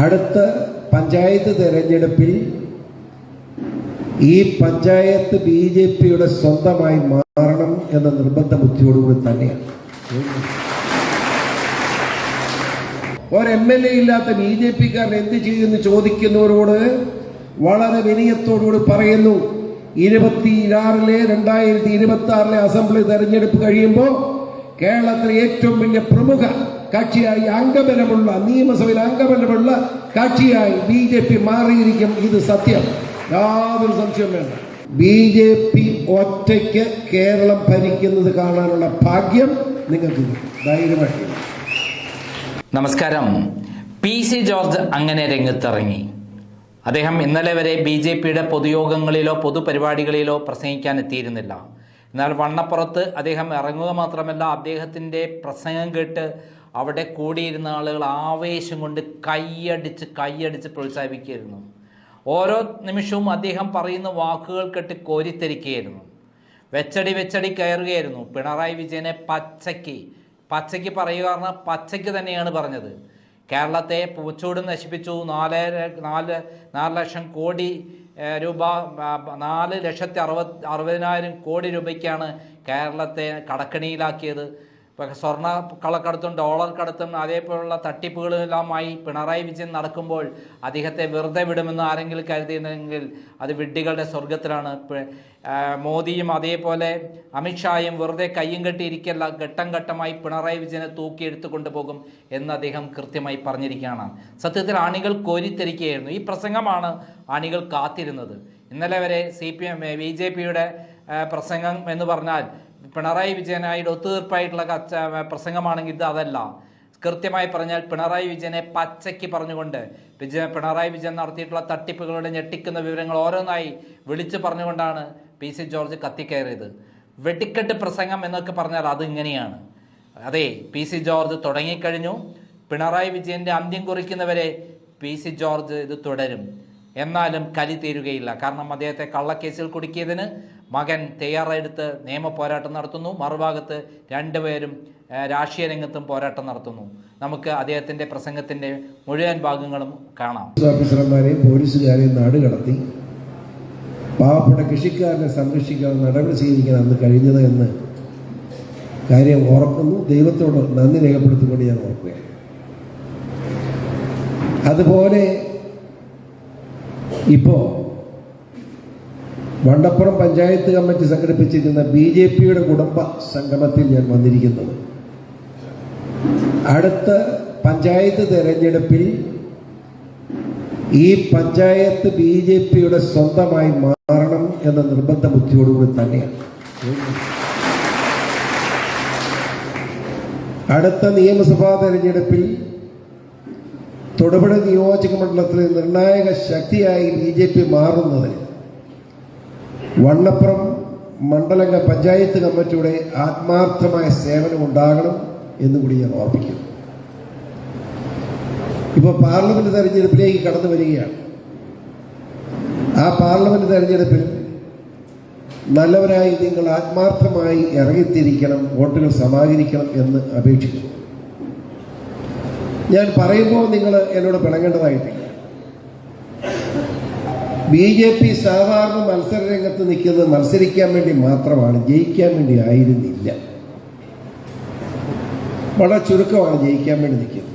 അടുത്ത പഞ്ചായത്ത് തെരഞ്ഞെടുപ്പിൽ ഈ പഞ്ചായത്ത് ബി ജെ പിയുടെ സ്വന്തമായി മാറണം എന്ന നിർബന്ധ ബുദ്ധിയോടുകൂടി തന്നെയാണ്. ഒരു എൽ എ ഇല്ലാത്ത ബി ജെ പിക്കാരൻ എന്ത് ചെയ്യുമെന്ന് ചോദിക്കുന്നവരോട് വളരെ വിനയത്തോടുകൂടി പറയുന്നു ഇരുപത്തിയാറിലെ രണ്ടായിരത്തി ഇരുപത്തി ആറിലെ അസംബ്ലി തെരഞ്ഞെടുപ്പ് കഴിയുമ്പോൾ കേരളത്തിലെ ഏറ്റവും വലിയ പ്രമുഖ കക്ഷിയായി അംഗബലമുള്ള നിയമസഭയിൽ അംഗബലമുള്ള കക്ഷിയായി ബി ജെ പി മാറിയിരിക്കും. ഇത് സത്യം. യാതൊരു സംശയം വേണ്ട. ബി ജെ പി ഒറ്റയ്ക്ക് കേരളം ഭരിക്കുന്നത് കാണാനുള്ള ഭാഗ്യം നിങ്ങൾക്ക് ധൈര്യമായിട്ട്. നമസ്കാരം. പി സി ജോർജ് അങ്ങനെ രംഗത്തിറങ്ങി. അദ്ദേഹം ഇന്നലെ വരെ ബി ജെ പിയുടെ പൊതുയോഗങ്ങളിലോ പൊതുപരിപാടികളിലോ പ്രസംഗിക്കാൻ എത്തിയിരുന്നില്ല എന്നാൽ വണ്ണപ്പുറത്ത് അദ്ദേഹം ഇറങ്ങുക മാത്രമല്ല അദ്ദേഹത്തിന്റെ പ്രസംഗം കേട്ട് അവിടെ കൂടിയിരുന്ന ആളുകൾ ആവേശം കൊണ്ട് കൈയടിച്ച് കൈയടിച്ച് പ്രോത്സാഹിപ്പിക്കുകയായിരുന്നു. ഓരോ നിമിഷവും അദ്ദേഹം പറയുന്ന വാക്കുകൾ കേട്ട് കോരിത്തരിക്കുകയായിരുന്നു വെച്ചടി വെച്ചടി കയറുകയായിരുന്നു. പിണറായി വിജയനെ പച്ചയ്ക്ക് പച്ചയ്ക്ക് പറയുക പറഞ്ഞാൽ പച്ചയ്ക്ക് തന്നെയാണ് പറഞ്ഞത്. കേരളത്തെ പൂച്ചോട് നശിപ്പിച്ചു. നാല് നാല് നാല് ലക്ഷം കോടി രൂപ നാല് ലക്ഷത്തി അറുപത് അറുപതിനായിരം കോടി രൂപയ്ക്കാണ് കേരളത്തെ കടക്കണിയിലാക്കിയത്. ഇപ്പം സ്വർണ കളക്കടത്തും ഡോളർ കടത്തും അതേപോലുള്ള തട്ടിപ്പുകളെല്ലാമായി പിണറായി വിജയൻ നടക്കുമ്പോൾ അദ്ദേഹത്തെ വെറുതെ വിടുമെന്ന് ആരെങ്കിലും കരുതിയിരുന്നെങ്കിൽ അത് വിഡ്ഢികളുടെ സ്വർഗത്തിലാണ് മോദിയും അതേപോലെ അമിത്ഷായും വെറുതെ കയ്യും കെട്ടിയിരിക്കല്ല ഘട്ടം ഘട്ടമായി പിണറായി വിജയനെ തൂക്കിയെടുത്ത് കൊണ്ടുപോകും എന്ന് അദ്ദേഹം കൃത്യമായി പറഞ്ഞിരിക്കുകയാണ്. സത്യത്തിൽ അണികൾ കോരിത്തെരിക്കുകയായിരുന്നു ഈ പ്രസംഗമാണ് അണികൾ കാത്തിരുന്നത്. ഇന്നലെ വരെ C P M B J പിയുടെ പ്രസംഗം എന്ന് പറഞ്ഞാൽ പിണറായി വിജയനായിട്ട് ഒത്തുതീർപ്പായിട്ടുള്ള കച്ച പ്രസംഗമാണെങ്കിൽ ഇത് അതല്ല. കൃത്യമായി പറഞ്ഞാൽ പിണറായി വിജയനെ പച്ചയ്ക്ക് പറഞ്ഞുകൊണ്ട് വിജയ പിണറായി വിജയൻ നടത്തിയിട്ടുള്ള തട്ടിപ്പുകളുടെ ഞെട്ടിക്കുന്ന വിവരങ്ങൾ ഓരോന്നായി വിളിച്ചു പറഞ്ഞുകൊണ്ടാണ് പി സി ജോർജ് കത്തിക്കയറിയത് വെടിക്കെട്ട് പ്രസംഗം എന്നൊക്കെ പറഞ്ഞാൽ അതിങ്ങനെയാണ്. അതെ പി സി ജോർജ് തുടങ്ങിക്കഴിഞ്ഞു. പിണറായി വിജയന്റെ അന്ത്യം കുറിക്കുന്നവരെ പി സി ജോർജ് ഇത് തുടരും. എന്നാലും കലി തീരുകയില്ല. കാരണം അദ്ദേഹത്തെ കള്ളക്കേസിൽ കുടുക്കിയതിന് മകൻ തയ്യാറെടുത്ത് നിയമ പോരാട്ടം നടത്തുന്നു. മറുഭാഗത്ത് രണ്ടുപേരും രാഷ്ട്രീയ രംഗത്തും പോരാട്ടം നടത്തുന്നു. നമുക്ക് അദ്ദേഹത്തിന്റെ പ്രസംഗത്തിന്റെ മുഴുവൻ ഭാഗങ്ങളും കാണാം. ഓഫീസർമാരെയും പോലീസുകാരെയും നാട് കടത്തി. പാവപ്പെട്ട കൃഷിക്കാരനെ സംരക്ഷിക്കാൻ നടപടി സ്വീകരിക്കാൻ അന്ന് കഴിഞ്ഞത് എന്ന് കാര്യം ഓർക്കുന്നു. ദൈവത്തോട് നന്ദി രേഖപ്പെടുത്തിക്കൊണ്ട് ഞാൻ ഓർക്കുകയാണ്. അതുപോലെ ഇപ്പോ വണ്ടപ്പുറം പഞ്ചായത്ത് കമ്മിറ്റി സംഘടിപ്പിച്ചിരിക്കുന്ന ബി ജെ പിയുടെ കുടുംബ സംഗമത്തിൽ ഞാൻ വന്നിരിക്കുന്നത്. അടുത്ത പഞ്ചായത്ത് തെരഞ്ഞെടുപ്പിൽ ഈ പഞ്ചായത്ത് ബി ജെ പിയുടെ സ്വന്തമായി മാറണം എന്ന നിർബന്ധ ബുദ്ധിയോടുകൂടി തന്നെയാണ്. അടുത്ത നിയമസഭാ തെരഞ്ഞെടുപ്പിൽ തൊടുപുഴ നിയോജക മണ്ഡലത്തിലെ നിർണായക ശക്തിയായി ബി ജെ പി മാറുന്നതിന് വണ്ണപ്പുറം മണ്ഡലങ്ങ പഞ്ചായത്ത് കമ്മിറ്റിയുടെ ആത്മാർത്ഥമായ സേവനം ഉണ്ടാകണം എന്നുകൂടി ഞാൻ ഓർപ്പിക്കുന്നു. ഇപ്പോൾ പാർലമെന്റ് തെരഞ്ഞെടുപ്പിലേക്ക് കടന്നു വരികയാണ്. ആ പാർലമെന്റ് തെരഞ്ഞെടുപ്പിൽ നല്ലവരായി നിങ്ങൾ ആത്മാർത്ഥമായി ഇറങ്ങിത്തിരിക്കണം വോട്ടുകൾ സമാഹരിക്കണം എന്ന് അപേക്ഷിച്ചു. ഞാൻ പറയുമ്പോൾ നിങ്ങൾ എന്നോട് പിണങ്ങേണ്ടതായിട്ടില്ല. ബി ജെ പി സാധാരണ മത്സര രംഗത്ത് നിൽക്കുന്നത് മത്സരിക്കാൻ വേണ്ടി മാത്രമാണ് ജയിക്കാൻ വേണ്ടി ആയിരുന്നില്ല. വളരെ ചുരുക്കമാണ് ജയിക്കാൻ വേണ്ടി നിൽക്കുന്നത്.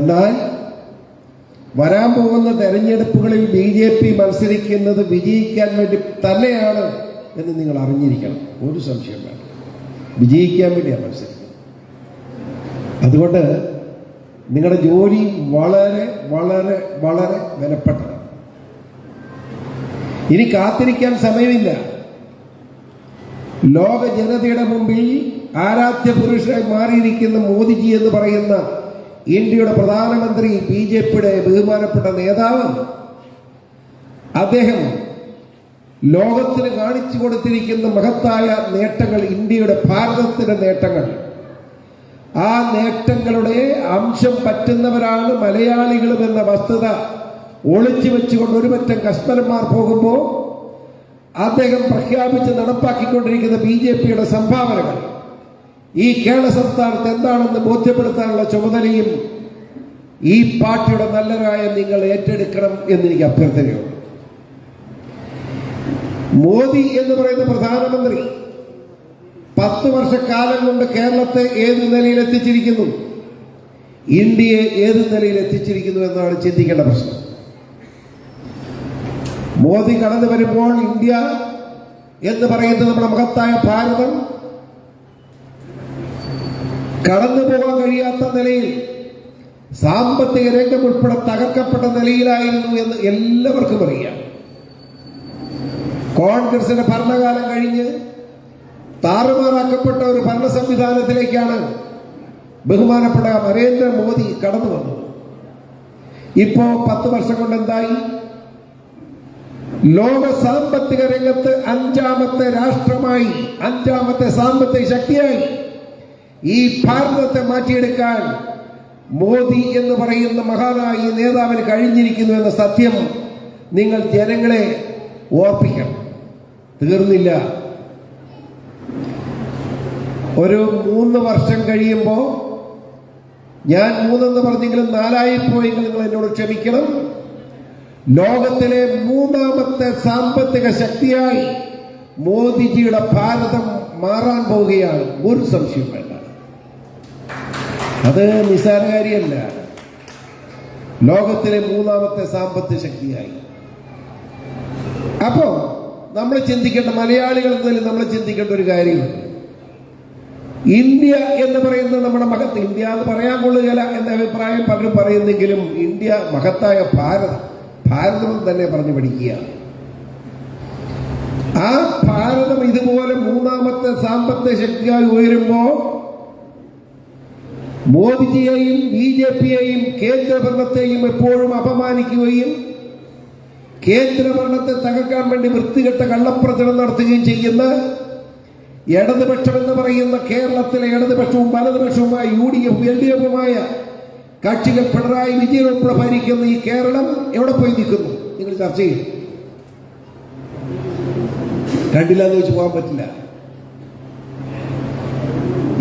എന്നാൽ വരാൻ പോകുന്ന തെരഞ്ഞെടുപ്പുകളിൽ ബി ജെ പി മത്സരിക്കുന്നത് വിജയിക്കാൻ വേണ്ടി തന്നെയാണ് എന്ന് നിങ്ങൾ അറിഞ്ഞിരിക്കണം. ഒരു സംശയം വേണം വിജയിക്കാൻ വേണ്ടിയാണ് മത്സരിക്കുന്നത്. അതുകൊണ്ട് നിങ്ങളുടെ ജോലി വളരെ വളരെ വളരെ വിലപ്പെട്ടതാണ്. ഇനി കാത്തിരിക്കാൻ സമയമില്ല. ലോക ജനതയുടെ മുമ്പിൽ ആരാധ്യ പുരുഷനായി മാറിയിരിക്കുന്ന മോദിജി എന്ന് പറയുന്ന ഇന്ത്യയുടെ പ്രധാനമന്ത്രി ബി ജെ പിയുടെ ബഹുമാനപ്പെട്ട നേതാവ് അദ്ദേഹം ലോകത്തിന് കാണിച്ചു കൊടുത്തിരിക്കുന്ന മഹത്തായ നേട്ടങ്ങൾ ഇന്ത്യയുടെ ഭാരതത്തിന്റെ നേട്ടങ്ങൾ. ആ നേട്ടങ്ങളുടെ അംശം പറ്റുന്നവരാണ് മലയാളികളും എന്ന വസ്തുത ഒളിച്ചു വെച്ചുകൊണ്ട് ഒരുപറ്റം പോകുമ്പോൾ അദ്ദേഹം പ്രഖ്യാപിച്ച് നടപ്പാക്കിക്കൊണ്ടിരിക്കുന്ന ബി ജെ പിയുടെ സംഭാവനകൾ. ഈ കേരള സംസ്ഥാനത്ത് എന്താണെന്ന് ബോധ്യപ്പെടുത്താനുള്ള ചുമതലയും ഈ പാർട്ടിയുടെ നല്ലതായ നിങ്ങൾ ഏറ്റെടുക്കണം എന്ന് എനിക്ക് അഭ്യർത്ഥനയുണ്ട്. മോദി എന്ന് പറയുന്ന പ്രധാനമന്ത്രി പത്ത് വർഷക്കാലം കൊണ്ട് കേരളത്തെ ഏത് നിലയിൽ എത്തിച്ചിരിക്കുന്നു ഇന്ത്യയെ ഏത് നിലയിൽ എത്തിച്ചിരിക്കുന്നു എന്നാണ് ചിന്തിക്കേണ്ട പ്രശ്നം. മോദി കടന്നു വരുമ്പോൾ ഇന്ത്യ എന്ന് പറയുന്നത് നമ്മുടെ മഹത്തായ ഭാരതം. കടന്നു പോകാൻ കഴിയാത്ത നിലയിൽ സാമ്പത്തിക രംഗം ഉൾപ്പെടെ തകർക്കപ്പെട്ട നിലയിലായിരുന്നു എന്ന് എല്ലാവർക്കും അറിയാം. കോൺഗ്രസിന്റെ ഭരണകാലം കഴിഞ്ഞ് താറുമാറാക്കപ്പെട്ട ഒരു ഭരണ സംവിധാനത്തിലേക്കാണ് ബഹുമാനപ്പെട്ട നരേന്ദ്രമോദി കടന്നു വന്നത്. ഇപ്പോ പത്ത് വർഷം കൊണ്ട് എന്തായി ലോക സാമ്പത്തിക രംഗത്ത് അഞ്ചാമത്തെ രാഷ്ട്രമായി അഞ്ചാമത്തെ സാമ്പത്തിക ശക്തിയായി ഈ ഭാരതത്തെ മാറ്റിയെടുക്കാൻ മോദി എന്ന് പറയുന്ന മഹാനായ ഈ നേതാവിന് കഴിഞ്ഞിരിക്കുന്നു എന്ന സത്യം നിങ്ങൾ ജനങ്ങളെ ഓർപ്പിക്കണം. തീർന്നില്ല. ഒരു മൂന്ന് വർഷം കഴിയുമ്പോൾ ഞാൻ മൂന്നെന്ന് പറഞ്ഞെങ്കിലും നാലായി പോയെങ്കിൽ നിങ്ങൾ എന്നോട് ക്ഷമിക്കണം. ലോകത്തിലെ മൂന്നാമത്തെ സാമ്പത്തിക ശക്തിയായി മോദിജിയുടെ ഭാരതം മാറാൻ പോവുകയാണ്. ഒരു സംശയം വേണ്ട. അത് നിസ്സാരകാരിയല്ല ലോകത്തിലെ മൂന്നാമത്തെ സാമ്പത്തിക ശക്തിയായി. അപ്പോ നമ്മൾ ചിന്തിക്കേണ്ട മലയാളികൾ എന്നതിൽ നമ്മൾ ചിന്തിക്കേണ്ട ഒരു കാര്യം ഇന്ത്യ എന്ന് പറയുന്നത് നമ്മുടെ മഹത്ത്. ഇന്ത്യ എന്ന് പറയാൻ കൊള്ളുകയില്ല എന്ന അഭിപ്രായം പലരും പറയുന്നെങ്കിലും ഇന്ത്യ മഹത്തായ ഭാരതം. ഭാരതം തന്നെ പറഞ്ഞു പഠിക്കുക. ആ ഭാരതം ഇതുപോലെ മൂന്നാമത്തെ സാമ്പത്തിക ശക്തിയായി ഉയരുമ്പോ മോദിജിയെയും ബി ജെ പിയെയും കേന്ദ്രഭരണത്തെയും എപ്പോഴും അപമാനിക്കുകയും കേന്ദ്രഭരണത്തെ തകർക്കാൻ വേണ്ടി വൃത്തികെട്ട കള്ളപ്രചരണം നടത്തുകയും ചെയ്യുന്ന ഇടതുപക്ഷം എന്ന് പറയുന്ന കേരളത്തിലെ ഇടതുപക്ഷവും വലതുപക്ഷവുമായ U D F L D എഫുമായ കക്ഷികൾ പിണറായി വിജയൻ ഉൾപ്പെടെ ഭരിക്കുന്ന ഈ കേരളം എവിടെ പോയി നിൽക്കുന്നു? നിങ്ങൾ ചർച്ച ചെയ്യും. കണ്ടില്ല എന്ന് വെച്ച് പോകാൻ പറ്റില്ല.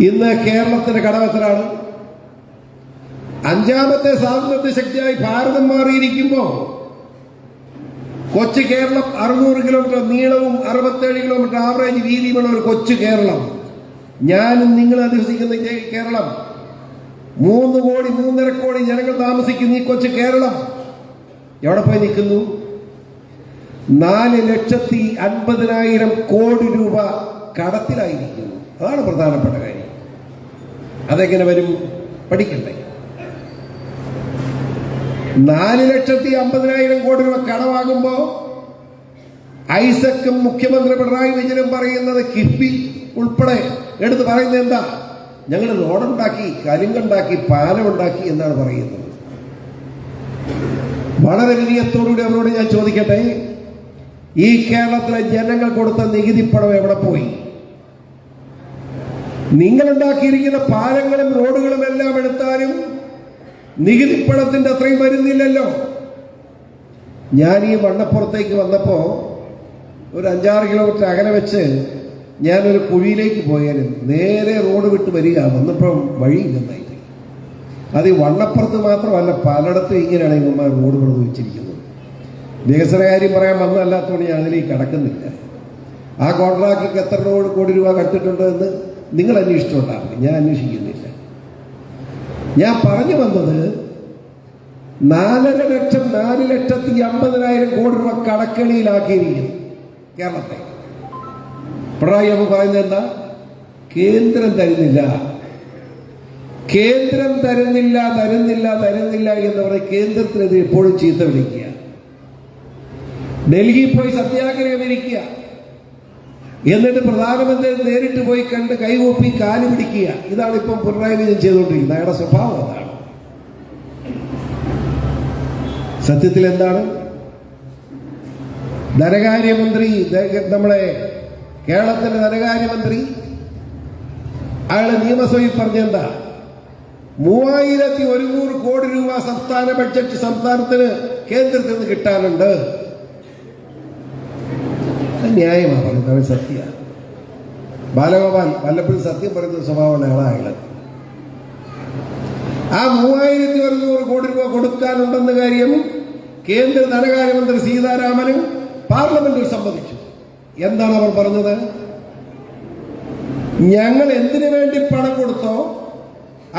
ഇന്ന് കേരളത്തിന്റെ കടവെത്തരാണ്. അഞ്ചാമത്തെ സാമ്പത്തിക ശക്തിയായി ഭാരതം മാറിയിരിക്കുമ്പോൾ കൊച്ചു കേരളം അറുന്നൂറ് കിലോമീറ്റർ നീളവും അറുപത്തേഴ് കിലോമീറ്റർ ആവറേജ് വീതിയുമുള്ള ഒരു കൊച്ചു കേരളം. ഞാനും നിങ്ങൾ അധിവസിക്കുന്ന കേരളം മൂന്ന് കോടി മൂന്നര കോടി ജനങ്ങൾ താമസിക്കുന്ന ഈ കൊച്ചു കേരളം. എവിടെ പോയി നിൽക്കുന്നു? നാല് ലക്ഷത്തി അൻപതിനായിരം കോടി രൂപ കടത്തിലായിരിക്കുന്നു. അതാണ് പ്രധാനപ്പെട്ട കാര്യം. അതെങ്ങനെ വരും? പഠിക്കണ്ടേ. നാല് ലക്ഷത്തി അമ്പതിനായിരം കോടി രൂപ കടവാകുമ്പോൾ ഐസക്കും മുഖ്യമന്ത്രി പിണറായി വിജയനും പറയുന്നത് കിഫ്ബി ഉൾപ്പെടെ എടുത്ത് പറയുന്നത് എന്താ? ഞങ്ങൾ റോഡുണ്ടാക്കി കരിങ്കുണ്ടാക്കി പാലമുണ്ടാക്കി എന്നാണ് പറയുന്നത്. വളരെ വിനയത്തോടുകൂടി അവരോട് ഞാൻ ചോദിക്കട്ടെ ഈ കേരളത്തിലെ ജനങ്ങൾ കൊടുത്ത നികുതി പണം എവിടെ പോയി? നിങ്ങൾ ഉണ്ടാക്കിയിരിക്കുന്ന പാലങ്ങളും റോഡുകളും എല്ലാം എടുത്താലും നികുതി പണത്തിന്റെ അത്രയും വരുന്നില്ലല്ലോ. ഞാൻ ഈ വണ്ണപ്പുറത്തേക്ക് വന്നപ്പോ ഒരു അഞ്ചാറ് കിലോമീറ്റർ അകലെ വെച്ച് ഞാനൊരു കുഴിയിലേക്ക് പോയാലും നേരെ റോഡ് വിട്ട് വരിക വന്നപ്പോൾ വഴി വഴിയില്ലെന്നായി അത് ഈ വണ്ണപ്പുറത്ത് മാത്രമല്ല പലയിടത്തും ഇങ്ങനെയാണ് ഇവന്മാർ റോഡ് പണിത് വെച്ചിരിക്കുന്നത്. വികസന കാര്യം പറയാൻ വന്നതല്ലാത്തതുകൊണ്ട് ഞാൻ അതിലേക്ക് കടക്കുന്നില്ല. ആ കോൺട്രാക്ടർക്ക് എത്ര റോഡ് കോടി രൂപ കട്ടിട്ടുണ്ട് എന്ന് നിങ്ങൾ അന്വേഷിച്ചുകൊണ്ടാണ്. ഞാൻ അന്വേഷിക്കുന്നില്ല. ഞാൻ പറഞ്ഞു വന്നത് നാലര ലക്ഷം നാല് ലക്ഷത്തി അമ്പതിനായിരം കോടി രൂപ കടക്കണിയിലാക്കിയിരിക്കുന്നു കേരളത്തെ. പിണറായി അമ്മ പറയുന്നത് എന്താ? കേന്ദ്രം തരുന്നില്ല. കേന്ദ്രം തരുന്നില്ല തരുന്നില്ല തരുന്നില്ല എന്ന് പറഞ്ഞ് കേന്ദ്രത്തിനെതിരെ എപ്പോഴും ചീത്ത വിളിക്കുക. ഡൽഹി പോയി സത്യാഗ്രഹം ഇരിക്കുക. എന്നിട്ട് പ്രധാനമന്ത്രി നേരിട്ട് പോയി കണ്ട് കൈകൂപ്പി കാൽ പിടിക്കുക. ഇതാണ് ഇപ്പം പിണറായി വിജയൻ ചെയ്തുകൊണ്ടിരിക്കുന്നത്. അയാളുടെ സ്വഭാവം അതാണ്. സത്യത്തിൽ എന്താണ്? ധനകാര്യമന്ത്രി നമ്മളെ കേരളത്തിന്റെ ധനകാര്യമന്ത്രി അയാളെ നിയമസഭയിൽ പറഞ്ഞെന്താ? മൂവായിരത്തി ഒരുന്നൂറ് കോടി രൂപ സംസ്ഥാന ബഡ്ജറ്റ് സംസ്ഥാനത്തിന് കേന്ദ്രത്തിൽ നിന്ന് കിട്ടാനുണ്ട്. ന്യായമാ പറയുന്നത് അവൻ സത്യ. ബാലഗോപാൽ വല്ലപ്പോഴും സത്യം പറയുന്ന സ്വഭാവമുള്ള ആളാണ് ആ മൂവായിരത്തി ഒരുന്നൂറ് കോടി രൂപ കൊടുക്കാനുണ്ടെന്ന കാര്യം കേന്ദ്ര ധനകാര്യമന്ത്രി സീതാരാമനും പാർലമെന്റിൽ സമ്മതിച്ചു. എന്താണ് അവർ പറഞ്ഞത്? ഞങ്ങൾ എന്തിനു വേണ്ടി പണം കൊടുത്തോ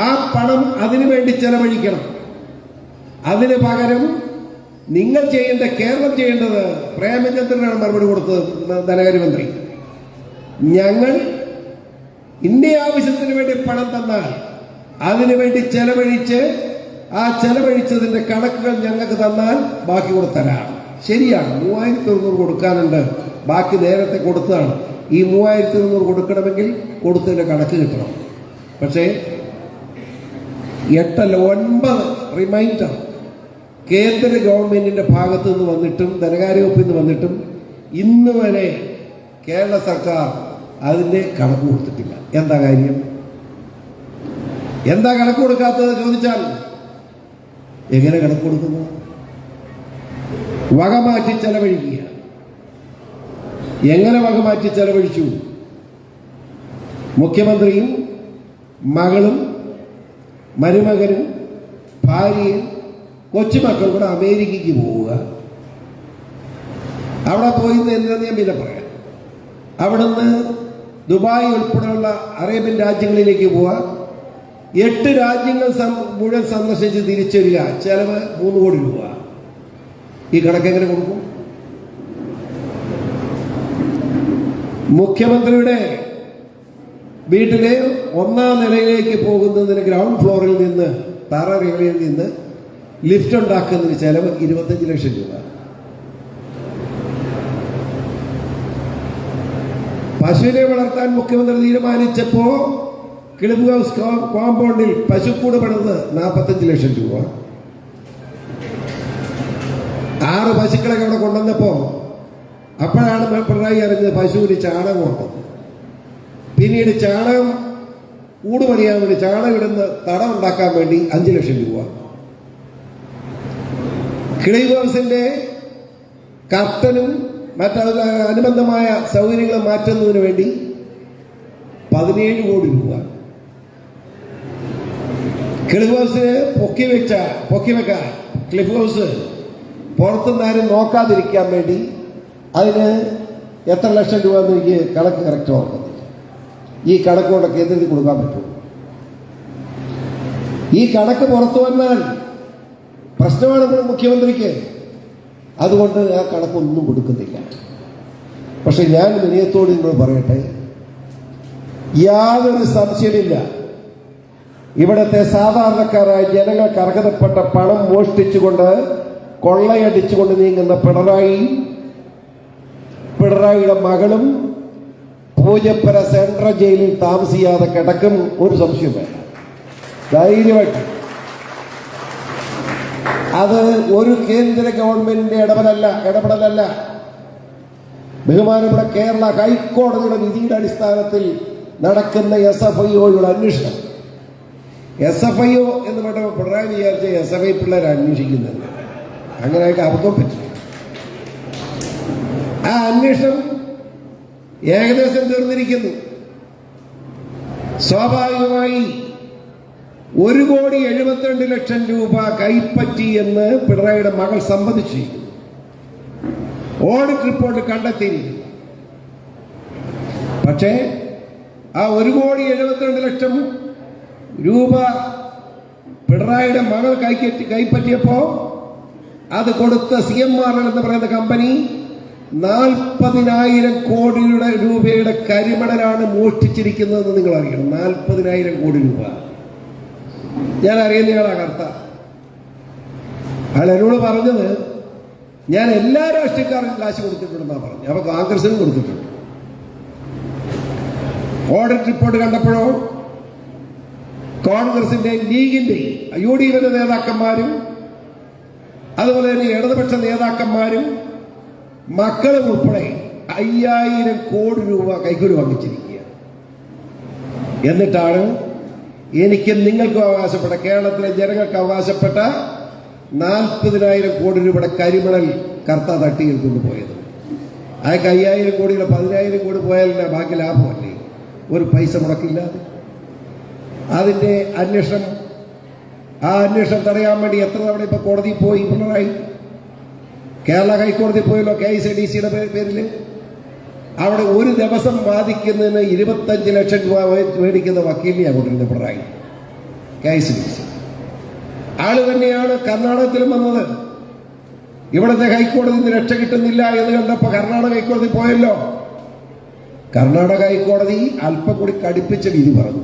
ആ പണം അതിനു വേണ്ടി ചെലവഴിക്കണം. അതിന് പകരം നിങ്ങൾ ചെയ്യേണ്ട കേരളം ചെയ്യേണ്ടത് പ്രേമചന്ദ്രനാണ് മറുപടി കൊടുത്തത് ധനകാര്യമന്ത്രി. ഞങ്ങൾ ഇന്ത്യ ആവശ്യത്തിന് വേണ്ടി പണം തന്നാൽ അതിനുവേണ്ടി ചെലവഴിച്ച് ആ ചെലവഴിച്ചതിന്റെ കണക്കുകൾ ഞങ്ങൾക്ക് തന്നാൽ ബാക്കി കൊടുത്തരാം. ശരിയാണ് മൂവായിരത്തി ഒരുന്നൂറ് കൊടുക്കാനുണ്ട്. ബാക്കി നേരത്തെ കൊടുത്തതാണ്. ഈ മൂവായിരത്തി ഒരുന്നൂറ് കൊടുക്കണമെങ്കിൽ കൊടുത്തതിന്റെ കണക്ക് കിട്ടണം. പക്ഷേ എട്ടല്ല ഒൻപത് റിമൈൻഡർ കേന്ദ്ര ഗവൺമെന്റിന്റെ ഭാഗത്തു നിന്ന് വന്നിട്ടും ധനകാര്യ വകുപ്പിൽ നിന്ന് വന്നിട്ടും ഇന്ന് വരെ കേരള സർക്കാർ അതിന്റെ കണക്ക് കൊടുത്തിട്ടില്ല. എന്താ കാര്യം? എന്താ കണക്ക് കൊടുക്കാത്തത് ചോദിച്ചാൽ എങ്ങനെ കണക്ക് കൊടുക്കുന്നു? വകമാറ്റി ചെലവഴിക്കുക. എങ്ങനെ വകമാറ്റി ചെലവഴിച്ചു? മുഖ്യമന്ത്രിയും മകളും മരുമകനും ഭാര്യയും കൊച്ചുമക്കൾ കൂടെ അമേരിക്കയ്ക്ക് പോവുക. അവിടെ പോയി എന്താന്ന് ഞാൻ പിന്നെ പറയാം. അവിടുന്ന് ദുബായ് ഉൾപ്പെടെയുള്ള അറേബ്യൻ രാജ്യങ്ങളിലേക്ക് പോവുക. എട്ട് രാജ്യങ്ങൾ മുഴുവൻ സന്ദർശിച്ച് തിരിച്ചു വരിക ചെലവ് മൂന്ന് കോടി രൂപ. ഈ കണക്ക് എങ്ങനെ കൊടുക്കും? മുഖ്യമന്ത്രിയുടെ വീട്ടിലെ ഒന്നാം നിലയിലേക്ക് പോകുന്നതിന് ഗ്രൗണ്ട് ഫ്ലോറിൽ നിന്ന് തറ നിന്ന് ലിഫ്റ്റ് ഉണ്ടാക്കുന്നതിന് ചെലവ് ഇരുപത്തഞ്ച് ലക്ഷം രൂപ. പശുവിനെ വളർത്താൻ മുഖ്യമന്ത്രി തീരുമാനിച്ചപ്പോ കിളിപ്പ് ഹൗസ് കോമ്പൗണ്ടിൽ പശുക്കൂട് പണിത് നാൽപ്പത്തഞ്ച് ലക്ഷം രൂപ. ആറ് പശുക്കളൊക്കെ അവിടെ കൊണ്ടുവന്നപ്പോ അപ്പോഴാണ് പിണറായി അറിഞ്ഞത് പശുവിന് ചാണകം ഉണ്ടെന്ന് പിന്നീട് ചാണകം കൂട് പണിയാൻ വേണ്ടി ചാണകം ഇടുന്ന തടം ഉണ്ടാക്കാൻ വേണ്ടി അഞ്ചു ലക്ഷം രൂപ. കിളിഫ് കർത്തനും കർട്ടനും മറ്റു അനുബന്ധമായ സൗകര്യങ്ങൾ മാറ്റുന്നതിന് വേണ്ടി പതിനേഴ് കോടി രൂപ. ക്ലിഫ് ഹൗസിന് പൊക്കി വെച്ച പൊക്കി വെക്കാൻ ക്ലിഫ് ഹൗസ് പുറത്തുനിന്ന് ആരും നോക്കാതിരിക്കാൻ വേണ്ടി അതിന് എത്ര ലക്ഷം രൂപ എന്ന് എനിക്ക് കണക്ക് കറക്റ്റ് ഓർക്കുന്നില്ല ഈ കണക്കോടെ കേന്ദ്രത്തിൽ കൊടുക്കാൻ പറ്റും? ഈ കണക്ക് പുറത്തു വന്നാൽ പ്രശ്നമാണ് ഇപ്പോൾ മുഖ്യമന്ത്രിക്ക്. അതുകൊണ്ട് ആ കണക്കൊന്നും കൊടുക്കുന്നില്ല. പക്ഷെ ഞാൻ വിനയത്തോട് നിങ്ങൾ പറയട്ടെ യാതൊരു സംശയമില്ല ഇവിടുത്തെ സാധാരണക്കാരായ ജനങ്ങൾക്ക് അർഹതപ്പെട്ട പണം മോഷ്ടിച്ചുകൊണ്ട് കൊള്ളയടിച്ചുകൊണ്ട് നീങ്ങുന്ന പിണറായി പിണറായിയുടെ മകളും പൂജപ്പുര സെൻട്രൽ ജയിലിൽ താമസിയാതെ കിടക്കും ഒരു സംശയം വേണ്ട. ധൈര്യമായിട്ട്. അത് ഒരു കേന്ദ്ര ഗവൺമെന്റിന്റെ ഇടപെടലല്ല ഇടപെടലല്ല. ബഹുമാനപ്പെട്ട കേരള ഹൈക്കോടതിയുടെ വിധിയുടെ അടിസ്ഥാനത്തിൽ നടക്കുന്ന എസ് എഫ് ഐ ഒയുടെ അന്വേഷണം. എസ് എഫ് ഐ ഒ എന്ന് പറഞ്ഞ പിണറായി വിചാരിച്ച എസ് എഫ് ഐ പിള്ളേരെ അന്വേഷിക്കുന്നുണ്ട് അങ്ങനെയൊക്കെ അബദ്ധം ആ അന്വേഷണം ഏകദേശം തീർന്നിരിക്കുന്നു. സ്വാഭാവികമായി ഒരു കോടി എഴുപത്തിരണ്ട് ലക്ഷം രൂപ കൈപ്പറ്റി എന്ന് പിണറായിയുടെ മകൾ സമ്മതിച്ചു. ഓഡിറ്റ് റിപ്പോർട്ട് കണ്ടെത്തിയിരിക്കുന്നു പക്ഷേ ആ ഒരു കോടി എഴുപത്തിരണ്ട് ലക്ഷം രൂപ പിണറായിയുടെ മകൾ കൈക്കറ്റി കൈപ്പറ്റിയപ്പോ അത് കൊടുത്ത സി എം ആർ എന്ന് പറയുന്ന കമ്പനി നാൽപ്പതിനായിരം കോടിയുടെ രൂപയുടെ കരിമണലാണ് മോഷ്ടിച്ചിരിക്കുന്നതെന്ന് നിങ്ങൾ അറിയണം നാൽപ്പതിനായിരം കോടി രൂപ. ഞാൻ അറിയുന്നയാളാ കർത്ത. അയാൾ എന്നോട് പറഞ്ഞത് ഞാൻ എല്ലാ രാഷ്ട്രീയക്കാർക്കും കാശ് കൊടുത്തിട്ടുണ്ടെന്നാ പറഞ്ഞു അപ്പൊ കോൺഗ്രസിനും കൊടുത്തിട്ടുണ്ട്. ഓഡിറ്റ് റിപ്പോർട്ട് കണ്ടപ്പോഴോ കോൺഗ്രസിന്റെ ലീഗിന്റെ യു ഡി എഫിന്റെ നേതാക്കന്മാരും അതുപോലെ തന്നെ ഇടതുപക്ഷ നേതാക്കന്മാരും മക്കളും ഉൾപ്പെടെ അയ്യായിരം കോടി രൂപ കൈക്കൂലി വാങ്ങിച്ചിരിക്കുക എന്നിട്ടാണ് എനിക്ക് നിങ്ങൾക്കും അവകാശപ്പെട്ട കേരളത്തിലെ ജനങ്ങൾക്ക് അവകാശപ്പെട്ട നാൽപ്പതിനായിരം കോടി രൂപയുടെ കരിമണൽ കർത്ത തട്ടിയിൽ കൊണ്ടുപോയത്. അയാൾക്ക് അയ്യായിരം കോടിയുടെ പതിനായിരം കോടി പോയാൽ ബാക്കി ലാഭമല്ലേ? ഒരു പൈസ മുടക്കില്ലാതെ അതിന്റെ അന്വേഷണം ആ അന്വേഷണം തടയാൻ വേണ്ടി എത്ര തവണ ഇപ്പൊ കോടതിയിൽ പോയി പിണറായി? കേരള ഹൈക്കോടതി പോയല്ലോ കെ ഐ സി ഡി സിയുടെ പേരിൽ അവിടെ ഒരു ദിവസം വാദിക്കുന്നതിന് ഇരുപത്തഞ്ച് ലക്ഷം രൂപ മേടിക്കുന്ന വക്കീലിനെയാണ് കൊണ്ടിരുന്നത് Pinarayi. K I C D C. ആൾ തന്നെയാണ് കർണാടകത്തിലും വന്നത്. ഇവിടുത്തെ ഹൈക്കോടതി രക്ഷ കിട്ടുന്നില്ല എന്ന് കണ്ടപ്പോ കർണാടക ഹൈക്കോടതി പോയല്ലോ. കർണാടക ഹൈക്കോടതി അല്പം കൂടി കടുപ്പിച്ച വിധി പറഞ്ഞു.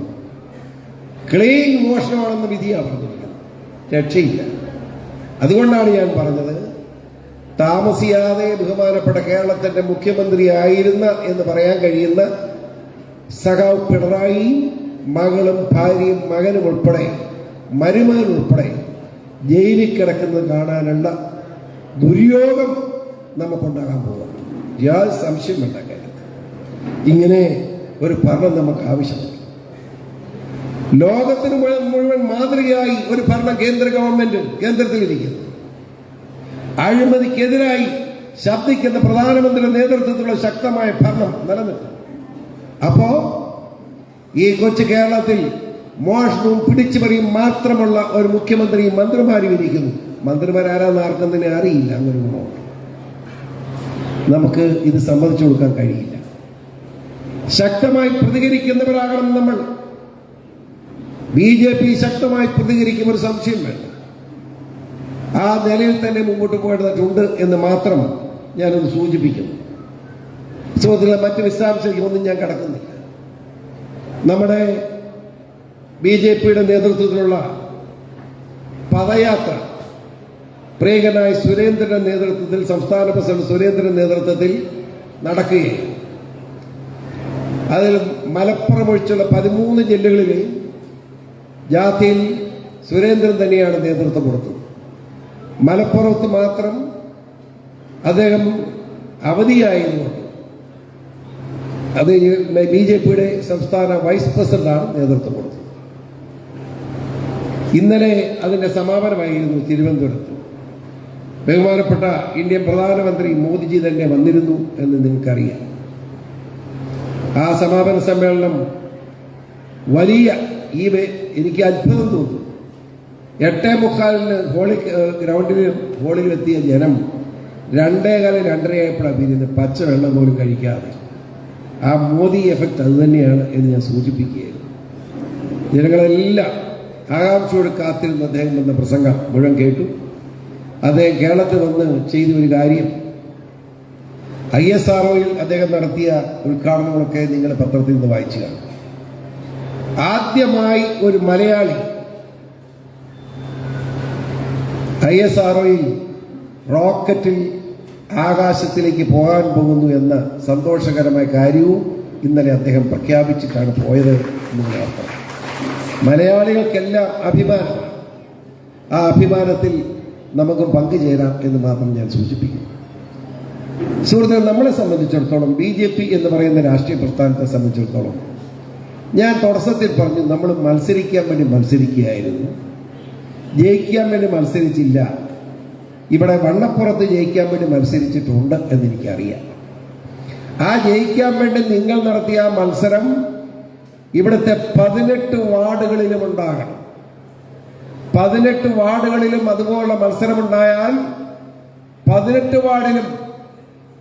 ക്ലീൻ മോഷണമാണെന്ന വിധിയാണ് പറഞ്ഞിരിക്കുന്നത്. രക്ഷയില്ല. അതുകൊണ്ടാണ് ഞാൻ പറഞ്ഞത് താമസിയാതെ ബഹുമാനപ്പെട്ട കേരളത്തിന്റെ മുഖ്യമന്ത്രിയായിരുന്ന എന്ന് പറയാൻ കഴിയുന്ന സഖാവ് പിണറായി മകളും ഭാര്യയും മകനും ഉൾപ്പെടെ മരുമകൻ ഉൾപ്പെടെ ജയിലിൽ കിടക്കുന്നത് കാണാനുള്ള ദുര്യോഗം നമുക്കുണ്ടാകാൻ പോകുന്നു. യാതൊരു സംശയം വേണ്ട കാര്യത്തിൽ ഇങ്ങനെ ഒരു ഭരണം നമുക്ക് ആവശ്യമുണ്ട് ലോകത്തിന് മുഴുവൻ മാതൃകയായി ഒരു ഭരണം കേന്ദ്ര ഗവൺമെന്റ് കേന്ദ്രത്തിലിരിക്കുന്നു. അഴിമതിക്കെതിരായി ശബ്ദിക്കുന്ന പ്രധാനമന്ത്രിയുടെ നേതൃത്വത്തിലുള്ള ശക്തമായ ഭരണം നിലനിൽക്കും. അപ്പോ ഈ കൊച്ചു കേരളത്തിൽ മോഷണവും പിടിച്ചുപറിയും മാത്രമുള്ള ഒരു മുഖ്യമന്ത്രിയും മന്ത്രിമാരും ഇരിക്കുന്നു. മന്ത്രിമാരാരാന്ന് ആർക്കും തന്നെ അറിയില്ല അങ്ങനെ നമുക്ക് ഇത് സമ്മതിച്ചു കൊടുക്കാൻ കഴിയില്ല. ശക്തമായി പ്രതികരിക്കുന്നവരാകണം നമ്മൾ. ബി ജെ പി ശക്തമായി പ്രതികരിക്കും ഒരു സംശയം വേണ്ട. ആ നിലയിൽ തന്നെ മുമ്പോട്ട് പോയിട്ടുണ്ട് എന്ന് മാത്രം ഞാനൊന്ന് സൂചിപ്പിക്കുന്നു. സുഹൃത്തുക്കളെ മറ്റ് വിശദാംശങ്ങളൊന്നും ഞാൻ കടക്കുന്നില്ല. നമ്മുടെ ബി ജെ പിയുടെ നേതൃത്വത്തിലുള്ള പദയാത്ര പ്രിയങ്കനായ സുരേന്ദ്രന്റെ നേതൃത്വത്തിൽ സംസ്ഥാന പ്രസിഡന്റ് സുരേന്ദ്രന്റെ നേതൃത്വത്തിൽ നടക്കുകയാണ്. അതിൽ മലപ്പുറം ഒഴിച്ചുള്ള പതിമൂന്ന് ജില്ലകളിൽ ജാഥയിൽ സുരേന്ദ്രൻ തന്നെയാണ് നേതൃത്വം കൊടുത്തത്. മലപ്പുറത്ത് മാത്രം അദ്ദേഹം അവധിയായതുകൊണ്ട് അത് ബി ജെ പിയുടെ സംസ്ഥാന വൈസ് പ്രസിഡന്റാണ് നേതൃത്വം കൊടുത്തത്. ഇന്നലെ അതിന്റെ സമാപനമായിരുന്നു തിരുവനന്തപുരത്ത്. ബഹുമാനപ്പെട്ട ഇന്ത്യൻ പ്രധാനമന്ത്രി മോദിജി തന്നെ വന്നിരുന്നു എന്ന് നിങ്ങൾക്കറിയാം. ആ സമാപന സമ്മേളനം വലിയ ഈ എനിക്ക് അത്ഭുതം തോന്നുന്നു. എട്ടേ മുക്കാലിന് ഹോളി ഗ്രൗണ്ടിൽ ഹോളിയിലെത്തിയ ജനം രണ്ടേകാല രണ്ടരയായപ്പോഴാണ് പിരിയുന്നത് പച്ച വെള്ളം പോലും കഴിക്കാതെ. ആ മോദി എഫക്റ്റ് അത് തന്നെയാണ് എന്ന് ഞാൻ സൂചിപ്പിക്കുകയായിരുന്നു ജനങ്ങളെല്ലാം ആകാംക്ഷയോട് കാത്തിരുന്ന അദ്ദേഹം വന്ന പ്രസംഗം മുഴുവൻ കേട്ടു. അദ്ദേഹം കേരളത്തിൽ വന്ന് ചെയ്ത ഒരു കാര്യം. ഐ എസ് ആർ ഒയിൽ അദ്ദേഹം നടത്തിയ ഉദ്ഘാടനങ്ങളൊക്കെ നിങ്ങൾ പത്രത്തിൽ നിന്ന് വായിച്ചു കാണും. ആദ്യമായി ഒരു മലയാളി ഐ എസ് ആർ ഒയിൽ റോക്കറ്റിൽ ആകാശത്തിലേക്ക് പോകാൻ പോകുന്നു എന്ന സന്തോഷകരമായ കാര്യവും ഇന്നലെ അദ്ദേഹം പ്രഖ്യാപിച്ചിട്ടാണ് പോയത് എന്നുള്ള അർത്ഥം മലയാളികൾക്കെല്ലാം അഭിമാനം. ആ അഭിമാനത്തിൽ നമുക്ക് പങ്കുചേരാം എന്ന് മാത്രം ഞാൻ സൂചിപ്പിക്കുന്നു. സുഹൃത്തുക്കൾ നമ്മളെ സംബന്ധിച്ചിടത്തോളം ബി ജെ പി എന്ന് പറയുന്ന രാഷ്ട്രീയ പ്രസ്ഥാനത്തെ സംബന്ധിച്ചിടത്തോളം ഞാൻ തുടക്കത്തിൽ പറഞ്ഞു നമ്മൾ മത്സരിക്കാൻ വേണ്ടി മത്സരിക്കുകയായിരുന്നു. ജയിക്കാൻ വേണ്ടി മത്സരിച്ചില്ല. ഇവിടെ വണ്ണപ്പുറത്ത് ജയിക്കാൻ വേണ്ടി മത്സരിച്ചിട്ടുണ്ട് എന്നെനിക്കറിയാം. ആ ജയിക്കാൻ വേണ്ടി നിങ്ങൾ നടത്തിയ ആ മത്സരം ഇവിടുത്തെ പതിനെട്ട് വാർഡുകളിലും ഉണ്ടാകണം. പതിനെട്ട് വാർഡുകളിലും അതുപോലുള്ള മത്സരമുണ്ടായാൽ പതിനെട്ട് വാർഡിലും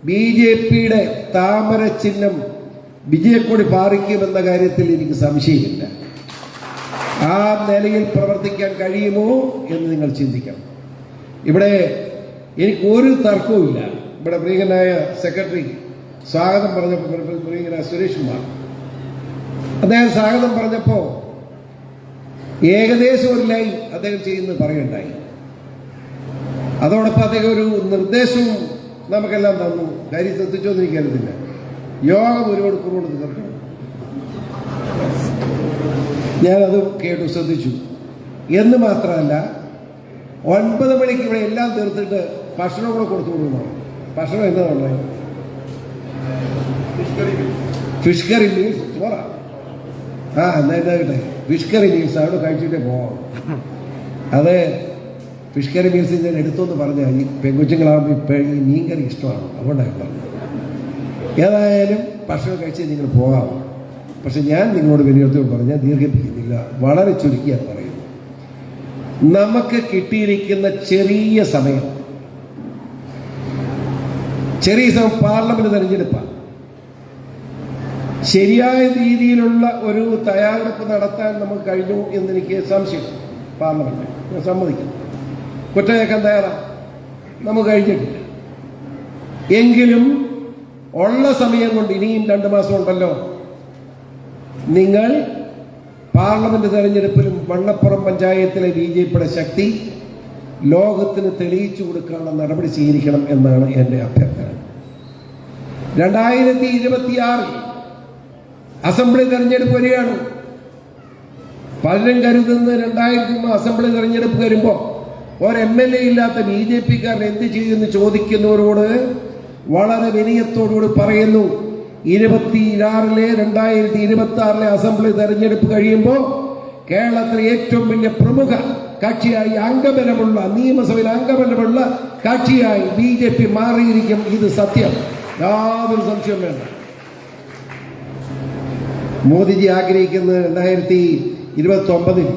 ബി ജെ പിയുടെ താമര ചിഹ്നം വിജയക്കൊടി പാറിക്കുമെന്ന കാര്യത്തിൽ എനിക്ക് സംശയമില്ല. ആ നിലയിൽ പ്രവർത്തിക്കാൻ കഴിയുമോ എന്ന് നിങ്ങൾ ചിന്തിക്കണം. ഇവിടെ എനിക്ക് ഒരു തർക്കവുമില്ല ഇവിടെ പ്രിയങ്കനായ സെക്രട്ടറി സ്വാഗതം പറഞ്ഞപ്പോൾ പ്രിയങ്കനായ സുരേഷ് കുമാർ. അദ്ദേഹം സ്വാഗതം പറഞ്ഞപ്പോൾ ഏകദേശം ഒരു ലൈൻ അദ്ദേഹം ചെയ്യുന്നത് പറയുണ്ടായി അതോടൊപ്പം അദ്ദേഹം ഒരു നിർദ്ദേശവും നമുക്കെല്ലാം തന്നു. കാര്യം ശ്രദ്ധിച്ചോ യോഗം ഒരുപാട് കുറവുണ്ട് തീർക്കണം ഞാനത് കേട്ടു ശ്രദ്ധിച്ചു. എന്ന് മാത്രമല്ല ഒൻപത് മണിക്ക് ഇവിടെ എല്ലാം തീർത്തിട്ട് ഭക്ഷണം കൂടെ കൊടുത്തു കൊടുക്കുന്നു ഭക്ഷണം എന്താ പറഞ്ഞത് ഫിഷ് കറി മീൽസ് ചോറ. ആ എന്നാ എന്താ കിട്ടെ? ഫിഷ് കറി മീൽസ് അവിടെ കഴിച്ചിട്ടേ പോവാം. അത് ഫിഷ് കറി മീൽസ് ഞാൻ എടുത്തോന്ന് പറഞ്ഞാൽ ഈ പെങ്കുച്ചുങ്ങളാകുമ്പോൾ ഇപ്പോൾ ഈ മീൻ കറി ഇഷ്ടമാണ് അതുകൊണ്ടാണ് പറഞ്ഞത്. ഏതായാലും ഭക്ഷണം കഴിച്ച് നിങ്ങൾ പോകാം. പക്ഷെ ഞാൻ നിങ്ങളോട് വിനിയോഗത്തോട് പറഞ്ഞാൽ ദീർഘിപ്പിക്കുന്നില്ല. വളരെ ചുരുക്കിയാണ് പറയുന്നത് നമുക്ക് കിട്ടിയിരിക്കുന്ന ചെറിയ സമയം ചെറിയ സമയം പാർലമെന്റ് തെരഞ്ഞെടുപ്പാണ് ശരിയായ രീതിയിലുള്ള ഒരു തയ്യാറെടുപ്പ് നടത്താൻ നമുക്ക് കഴിഞ്ഞു എന്ന് എനിക്ക് സംശയം. പാർലമെന്റ് ഞാൻ സമ്മതിക്കുന്നു കുറ്റകേക്കാൻ തയ്യാറാണ് നമുക്ക് കഴിഞ്ഞിട്ടില്ല. എങ്കിലും ഉള്ള സമയം കൊണ്ട് ഇനിയും രണ്ട് മാസം ഉണ്ടല്ലോ. നിങ്ങൾ പാർലമെന്റ് തെരഞ്ഞെടുപ്പിലും വണ്ണപ്പുറം പഞ്ചായത്തിലെ ബി ജെ പിയുടെ ശക്തി ലോകത്തിന് തെളിയിച്ചു കൊടുക്കാനുള്ള നടപടി സ്വീകരിക്കണം എന്നാണ് എന്റെ അഭ്യർത്ഥന. രണ്ടായിരത്തി ഇരുപത്തിയാറിൽ അസംബ്ലി തെരഞ്ഞെടുപ്പ് വരികയാണ്. പലരും കരുതുന്ന രണ്ടായിരത്തി അസംബ്ലി തെരഞ്ഞെടുപ്പ് വരുമ്പോൾ ഒരു എം എൽ എ ഇല്ലാത്ത ബി ജെ പിക്കാരൻ എന്ത് ചെയ്യുമെന്ന് ചോദിക്കുന്നവരോട് വളരെ വിനയത്തോടുകൂടി പറയുന്നു. ഇരുപത്തിയാറിലെ രണ്ടായിരത്തി ഇരുപത്തി ആറിലെ അസംബ്ലി തെരഞ്ഞെടുപ്പ് കഴിയുമ്പോൾ കേരളത്തിലെ ഏറ്റവും വലിയ പ്രമുഖ കക്ഷിയായി അംഗബലമുള്ള നിയമസഭയിൽ അംഗബലമുള്ള കക്ഷിയായി ബി ജെ പി മാറിയിരിക്കും. ഇത് സത്യം. യാതൊരു സംശയം വേണ്ട. മോദിജി ആഗ്രഹിക്കുന്നത് രണ്ടായിരത്തി ഇരുപത്തി ഒമ്പതിൽ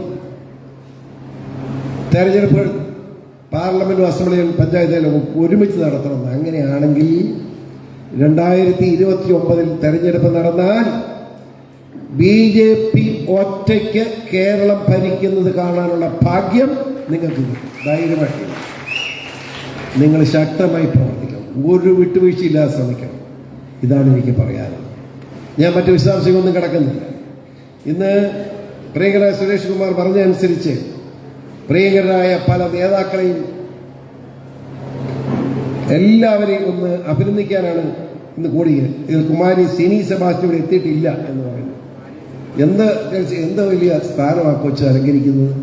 തെരഞ്ഞെടുപ്പുകൾ പാർലമെന്റും അസംബ്ലിയും പഞ്ചായത്തിലും ഒരുമിച്ച് നടത്തണം അങ്ങനെയാണെങ്കിൽ രണ്ടായിരത്തി ഇരുപത്തി ഒമ്പതിൽ തെരഞ്ഞെടുപ്പ് നടന്നാൽ ബി ജെ പി ഒറ്റയ്ക്ക് കേരളം ഭരിക്കുന്നത് കാണാനുള്ള ഭാഗ്യം നിങ്ങൾക്ക്. ധൈര്യമായിട്ട് നിങ്ങൾ ശക്തമായി പ്രവർത്തിക്കണം. ഒരു വിട്ടുവീഴ്ചയില്ലാതെ ശ്രമിക്കണം. ഇതാണ് എനിക്ക് പറയാനുള്ളത്. ഞാൻ മറ്റു വിശദാംശങ്ങളൊന്നും കിടക്കുന്നില്ല. ഇന്ന് പ്രിയങ്കരായ സുരേഷ് കുമാർ പറഞ്ഞതനുസരിച്ച് പ്രിയങ്കരായ പല നേതാക്കളെയും എല്ലാവരെയും ഒന്ന് അഭിനന്ദിക്കാനാണ് ഇന്ന് കൂടിയത് ഇതിൽ കുമാരി സിനി സെബാസ്റ്റ്യൻ ഇവിടെ എത്തിയിട്ടില്ല എന്ന് പറയുന്നത് എന്ത് എന്ത് വലിയ സ്ഥാനമാണ് കൊച്ചു അലങ്കരിക്കുന്നത്?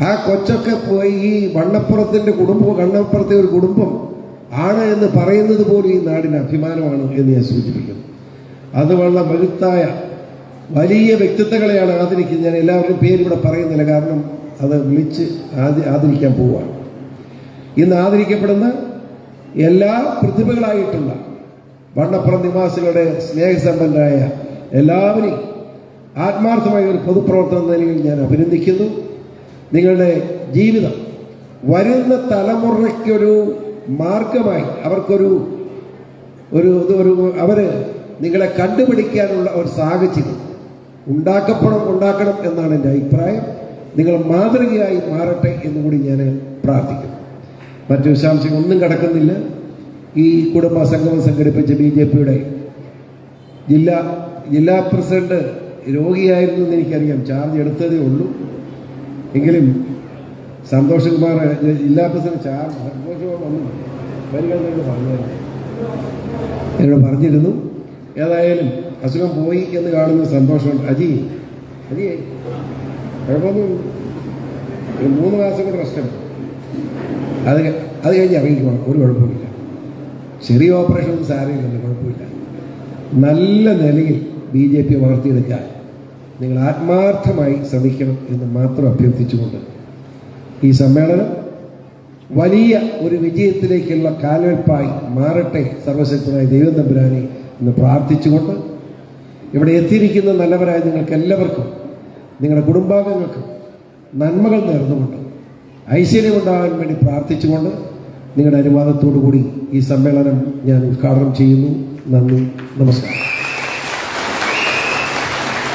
ആ കൊച്ചൊക്കെ പോയി ഈ വണ്ണപ്പുറത്തിന്റെ കുടുംബം കണ്ണപ്പുറത്തെ ഒരു കുടുംബം ആണ് എന്ന് പറയുന്നത് പോലും ഈ നാടിന് അഭിമാനമാണ് എന്ന് ഞാൻ സൂചിപ്പിക്കുന്നു. അത് വലുത്തായ വലിയ വ്യക്തിത്വങ്ങളെയാണ് ആദരിക്കുന്നത്. ഞാൻ എല്ലാവരും പേര് പറയുന്നില്ല. കാരണം അത് വിളിച്ച് ആദരിക്കാൻ പോവുകയാണ്. ഇന്ന് ആദരിക്കപ്പെടുന്ന എല്ലാ പ്രതിഭകളായിട്ടുള്ള വണ്ണപ്പുറം നിവാസികളുടെ സ്നേഹസമ്പന്നരായ എല്ലാവരെയും ആത്മാർത്ഥമായ ഒരു പൊതുപ്രവർത്തനം നിലയിൽ ഞാൻ അഭിനന്ദിക്കുന്നു. നിങ്ങളുടെ ജീവിതം വരുന്ന തലമുറയ്ക്കൊരു മാർഗമായി അവർക്കൊരു ഒരു ഒരു അവർ നിങ്ങളെ കണ്ടുപിടിക്കാനുള്ള ഒരു സാഹചര്യം ഉണ്ടാക്കപ്പെടണം ഉണ്ടാക്കണം എന്നാണ് എന്റെ അഭിപ്രായം. നിങ്ങൾ മാതൃകയായി മാറട്ടെ എന്നുകൂടി ഞാൻ പ്രാർത്ഥിക്കുന്നു. മറ്റു വിശദാംശങ്ങൾ ഒന്നും കടക്കുന്നില്ല. ഈ കുടുംബ സംഗമം സംഘടിപ്പിച്ച ബി ജെ പിയുടെ ജില്ലാ ജില്ലാ പ്രസിഡന്റ് രോഗിയായിരുന്നു എന്ന് എനിക്കറിയാം. ചാർജ് എടുത്തതേ ഉള്ളൂ. എങ്കിലും സന്തോഷ് കുമാർ ജില്ലാ പ്രസിഡന്റ് ചാർജ് സന്തോഷ് വന്നു. എന്നോട് പറഞ്ഞിരുന്നു. ഏതായാലും അസുഖം പോയി എന്ന് കാണുന്ന സന്തോഷമുണ്ട്. അജി അജി കുഴപ്പമൊന്നും മൂന്ന് മാസം കൂടെ റെസ്റ്റ് അത് അത് കഴിഞ്ഞ് ഇറങ്ങിക്കോണം ഒരു കുഴപ്പമില്ല ചെറിയ ഓപ്പറേഷൻ ഒന്നും സാരമില്ലല്ലോ കുഴപ്പമില്ല നല്ല നിലയിൽ ബി ജെ പി വളർത്തിയെടുക്കാൻ നിങ്ങൾ ആത്മാർത്ഥമായി ശ്രമിക്കണം എന്ന് മാത്രം അഭ്യർത്ഥിച്ചുകൊണ്ട് ഈ സമ്മേളനം വലിയ ഒരു വിജയത്തിലേക്കുള്ള കാൽവെപ്പായി മാറട്ടെ സർവശക്തനായ ദൈവം തമ്പുരാനെ എന്ന് പ്രാർത്ഥിച്ചുകൊണ്ട് ഇവിടെ എത്തിയിരിക്കുന്ന നല്ലവരായ നിങ്ങൾക്ക് എല്ലാവർക്കും നിങ്ങളുടെ കുടുംബാംഗങ്ങൾക്കും നന്മകൾ നേർന്നുകൊണ്ട് ഐശ്വര്യമുണ്ടാകാൻ വേണ്ടി പ്രാർത്ഥിച്ചുകൊണ്ട് നിങ്ങളുടെ അനുവാദത്തോടു കൂടി ഈ സമ്മേളനം ഞാൻ ഉദ്ഘാടനം ചെയ്യുന്നു. നന്ദി നമസ്കാരം.